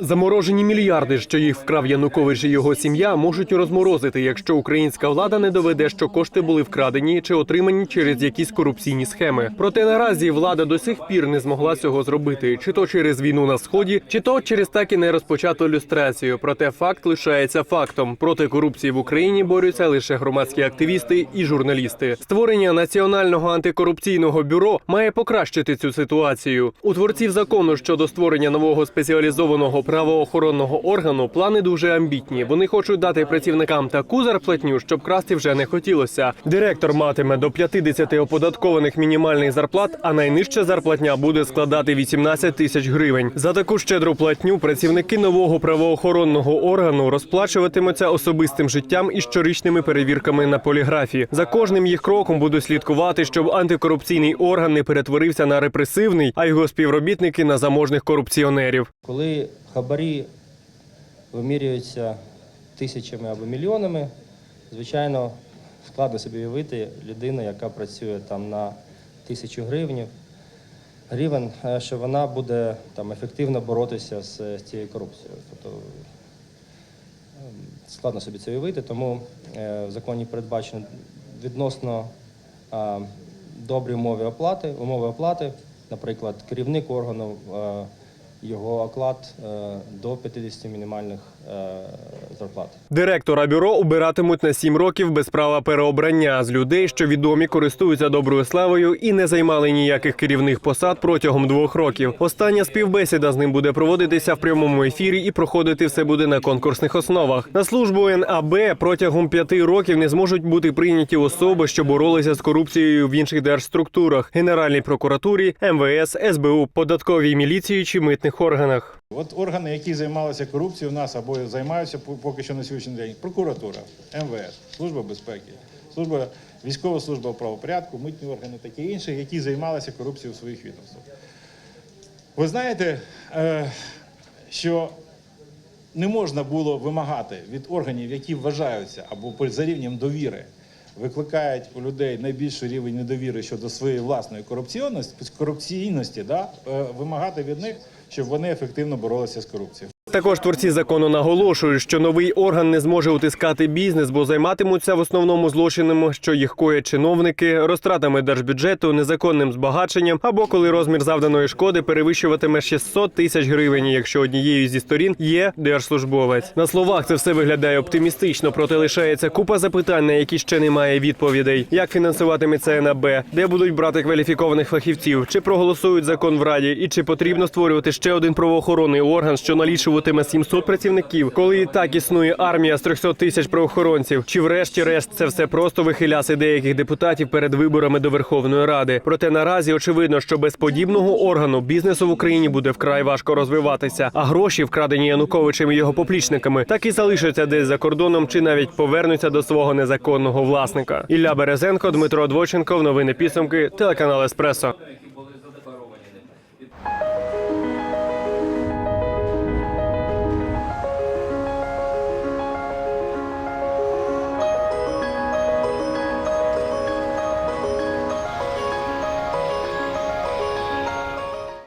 Заморожені мільярди, що їх вкрав Янукович і його сім'я, можуть розморозити, якщо українська влада не доведе, що кошти були вкрадені чи отримані через якісь корупційні схеми. Проте наразі влада до сих пір не змогла цього зробити, чи то через війну на сході, чи то через так і не розпочату люстрацію. Проте факт лишається фактом: проти корупції в Україні борються лише громадські активісти і журналісти. Створення національного антикорупційного бюро має покращити цю ситуацію. У творців закону щодо створення нового спеціалізованого правоохоронного органу плани дуже амбітні. Вони хочуть дати працівникам таку зарплатню, щоб красти вже не хотілося. Директор матиме до 50 оподаткованих мінімальних зарплат, а найнижча зарплатня буде складати 18 тисяч гривень. За таку щедру платню працівники нового правоохоронного органу розплачуватимуться особистим життям і щорічними перевірками на поліграфі. За кожним їх кроком будуть слідкувати, щоб антикорупційний орган не перетворився на репресивний, а його співробітники на заможних корупціонерів. Коли хабарі вимірюються тисячами або мільйонами, звичайно, складно собі уявити людину, яка працює там на тисячу гривень, гривень, е, що вона буде там ефективно боротися з, цією корупцією. Тобто ем, складно собі це уявити, тому е, в законі передбачено відносно а, добрі умови оплати, умови оплати, наприклад, керівник органу, е, його оклад е, до 50 мінімальних е, зарплат. Директора бюро обиратимуть на сім років без права переобрання з людей, що відомі користуються доброю славою і не займали ніяких керівних посад протягом двох років. Остання співбесіда з ним буде проводитися в прямому ефірі і проходити все буде на конкурсних основах. На службу НАБ протягом п'яти років не зможуть бути прийняті особи, що боролися з корупцією в інших держструктурах: Генеральній прокуратурі, МВС, СБУ, податковій міліції чи митних органах. От органи, які займалися корупцією в нас або займаються поки що на сьогоднішній день, прокуратура, МВС, Служба безпеки, служба, військова служба правопорядку, митні органи, таке інше, які займалися корупцією в своїх відомствах. Ви знаєте, е, що не можна було вимагати від органів, які вважаються або за рівнем довіри, викликають у людей найбільший рівень недовіри щодо своєї власної корупційності, корупційності да, е, вимагати від них, щоб вони ефективно боролися з корупцією. Також творці закону наголошують, що новий орган не зможе утискати бізнес, бо займатимуться в основному злочинами, що їх коять чиновники, розтратами держбюджету, незаконним збагаченням або коли розмір завданої шкоди перевищуватиме 600 тисяч гривень, якщо однією зі сторін є держслужбовець. На словах це все виглядає оптимістично, проте лишається купа запитань, на які ще немає відповідей. Як фінансуватиметься НАБ, де будуть брати кваліфікованих фахівців, чи проголосують закон в раді, і чи потрібно створювати ще один правоохоронний орган, що налічуватиме 700 працівників, коли і так існує армія з 300 тисяч правоохоронців. Чи врешті-решт це все просто вихиляси деяких депутатів перед виборами до Верховної Ради? Проте наразі очевидно, що без подібного органу бізнесу в Україні буде вкрай важко розвиватися, а гроші, вкрадені Януковичем і його поплічниками, так і залишаться десь за кордоном, чи навіть повернуться до свого незаконного власника. Ілля Березенко, Дмитро Двоченко, новини підсумки, телеканал Еспресо.